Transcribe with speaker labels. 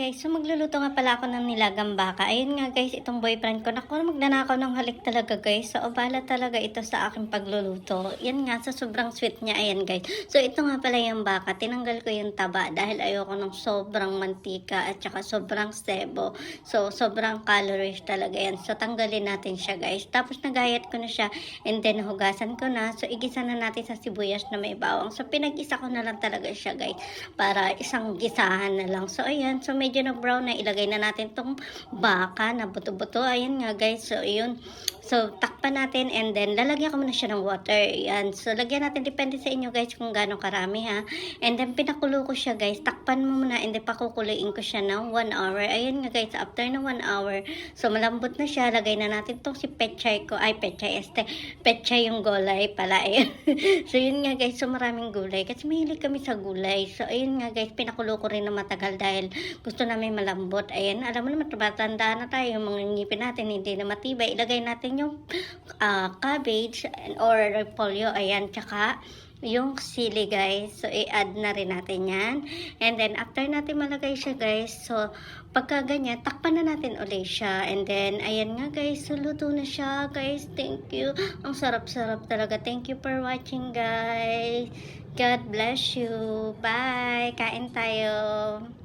Speaker 1: guys, so magluluto nga pala ako ng nilagang baka. Ayun nga guys, itong boyfriend ko, naku, magnanakaw ng halik talaga guys. So, abala talaga ito sa aking pagluluto. Yan nga, sa sobrang sweet niya, ayan guys. So, ito nga pala yung baka. Tinanggal ko yung taba dahil ayoko ng sobrang mantika at saka sobrang sebo. So, sobrang calories talaga yan. So, tanggalin natin siya guys. Tapos, nagayat ko na siya and then hugasan ko na. So, igisa na natin sa sibuyas na may bawang. So, pinag-isa ko na lang talaga siya guys para isang gisahan na lang. So, ayan. So, medyo na-brown na. Ilagay na natin tong baka na buto-buto. Ayan nga, guys. So, ayun. So, takpan natin and then lalagyan ko muna siya ng water. Ayan. So, lagyan natin. Depende sa inyo, guys, kung gaano karami, ha. And then, pinakulo ko siya, guys. Takpan mo muna and then pakukuluin ko siya ng 1 hour. Ayan nga, guys. After ng 1 hour, so, malambot na siya. Lagay na natin tong si pechay ko. Ay, pechay. Este, pechay yung gulay pala. Ayan. so, yun nga, guys. So, maraming gulay. Kasi mahilig kami sa gulay. So, ayun nga, guys. Pinakulo ko rin na matagal dahil gusto namin malambot. Ayan, alam mo naman, tumatanda na tayo. Yung mga ngipin natin, hindi na matibay. Ilagay natin yung ah, cabbage or repolyo. Ayan, tsaka yung sili guys. So, i-add na rin natin yan. And then, after natin malagay siya guys, so, pagka ganyan, takpan na natin ulit siya. And then, ayan nga guys, so, luto na siya guys. Thank you. Ang sarap-sarap talaga. Thank you for watching guys. God bless you. Bye. Kain tayo.